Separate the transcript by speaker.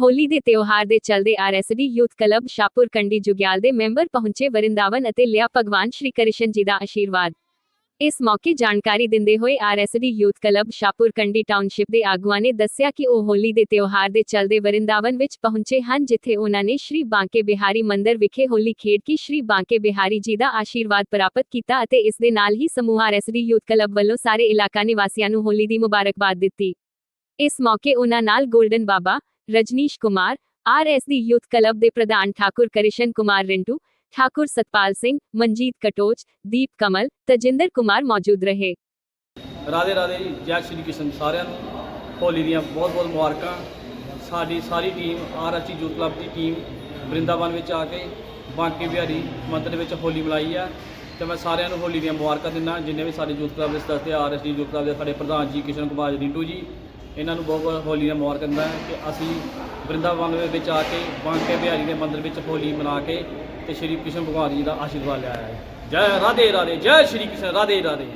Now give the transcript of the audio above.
Speaker 1: ਹੋਲੀ ਦੇ ਤਿਉਹਾਰ ਦੇ ਚਲਦੇ RSD youth club Shahpur Kandi Jugial ਦੇ ਮੈਂਬਰ ਪਹੁੰਚੇ ਵਰਿੰਦਾਵਨ ਅਤੇ ਲਿਆ ਭਗਵਾਨ ਸ਼੍ਰੀ ਕ੍ਰਿਸ਼ਨ ਜੀ ਦਾ ਆਸ਼ੀਰਵਾਦ। ਇਸ ਮੌਕੇ ਜਾਣਕਾਰੀ ਦਿੰਦੇ ਹੋਏ RSD youth club Shahpur Kandi township ਦੇ ਆਗੂਆਂ ਨੇ ਦੱਸਿਆ ਕਿ ਉਹ ਹੋਲੀ ਦੇ ਤਿਉਹਾਰ ਦੇ ਚਲਦੇ ਵਰਿੰਦਾਵਨ ਵਿੱਚ ਪਹੁੰਚੇ ਹਨ, ਜਿੱਥੇ ਉਹਨਾਂ ਨੇ ਸ਼੍ਰੀ ਬਾਂਕੇ ਬਿਹਾਰੀ ਮੰਦਿਰ ਵਿਖੇ ਹੋਲੀ ਖੇਡ ਕੇ ਸ਼੍ਰੀ ਬਾਂਕੇ ਬਿਹਾਰੀ ਜੀ ਦਾ ਆਸ਼ੀਰਵਾਦ ਪ੍ਰਾਪਤ ਕੀਤਾ ਅਤੇ ਇਸ ਦੇ ਨਾਲ ਹੀ ਸਮੂਹ ਆਰਐਸਡੀ ਯੂਥ ਕਲੱਬ ਵੱਲੋਂ ਸਾਰੇ ਇਲਾਕਾ ਨਿਵਾਸੀਆਂ ਨੂੰ ਹੋਲੀ ਦੀ ਮੁਬਾਰਕਬਾਦ ਦਿੱਤੀ। ਇਸ ਮੌਕੇ ਉਹਨਾਂ ਨਾਲ golden Baba Rajnish Kumar RSD youth club ਦੇ ਪ੍ਰਧਾਨ ਠਾਕੁਰ ਕ੍ਰਿਸ਼ਨ ਕੁਮਾਰ ਰਿੰਟੂ, ਠਾਕੁਰ ਸਤਪਾਲ ਸਿੰਘ, ਮਨਜੀਤ ਕਟੋਚ, ਦੀਪ ਕਮਲ, ਤਜਿੰਦਰ ਕੁਮਾਰ ਮੌਜੂਦ ਰਹੇ।
Speaker 2: ਰਾਧੇ ਰਾਧੇ ਜੀ, ਜੈ ਸ਼੍ਰੀ ਕ੍ਰਿਸ਼ਨ ਸਾਰਿਆਂ ਨੂੰ। ਹੋਲੀ ਦੀਆਂ ਬਹੁਤ ਬਹੁਤ ਮੁਬਾਰਕਾਂ। ਸਾਡੀ ਸਾਰੀ ਟੀਮ ਆਰਐਚਈ ਯੂਥ ਕਲੱਬ ਦੀ ਟੀਮ ਬ੍ਰਿੰਦਾਵਨ ਵਿੱਚ ਆ ਕੇ ਬਾਂਕੇ ਬਿਹਾਰੀ ਮੰਦਰ ਵਿੱਚ ਹੋਲੀ ਮਨਾਈ ਆ। ਤੇ ਮੈਂ ਸਾਰਿਆਂ ਨੂੰ ਹੋਲੀ ਦੀਆਂ ਮੁਬਾਰਕਾਂ ਦਿੰਦਾ, ਜਿੰਨੇ ਵੀ ਸਾਡੇ ਯੂਥ ਕਲੱਬ ਦੇ ਸਦੱਸਯ ਆਰਐਚਈ ਯੂਥ ਕਲੱਬ ਦੇ ਸਾਡੇ ਪ੍ਰਧਾਨ ਜੀ ਕਿਸ਼ਨ ਕੁਮਾਰ ਰਿੰਟੂ ਜੀ ਇਹਨਾਂ ਨੂੰ ਬਹੁਤ ਹੋਲੀ ਦਾ ਮੁਬਾਰਕ ਦਿੰਦਾ ਹੈ ਕਿ ਅਸੀਂ ਬ੍ਰਿੰਦਾਵਨ ਦੇ ਵਿੱਚ ਆ ਕੇ ਬਾਂਕੇ ਬਿਹਾਰੀ ਦੇ ਮੰਦਿਰ ਵਿੱਚ ਹੋਲੀ ਮਨਾ ਕੇ ਤੇ ਸ਼੍ਰੀ ਕ੍ਰਿਸ਼ਨ ਭਗਵਾਨ ਜੀ ਦਾ ਆਸ਼ੀਰਵਾਦ ਲਿਆ ਹੈ। ਜੈ ਰਾਧੇ ਰਾਧੇ, ਜੈ ਸ਼੍ਰੀ ਕ੍ਰਿਸ਼ਨ, ਰਾਧੇ ਰਾਧੇ।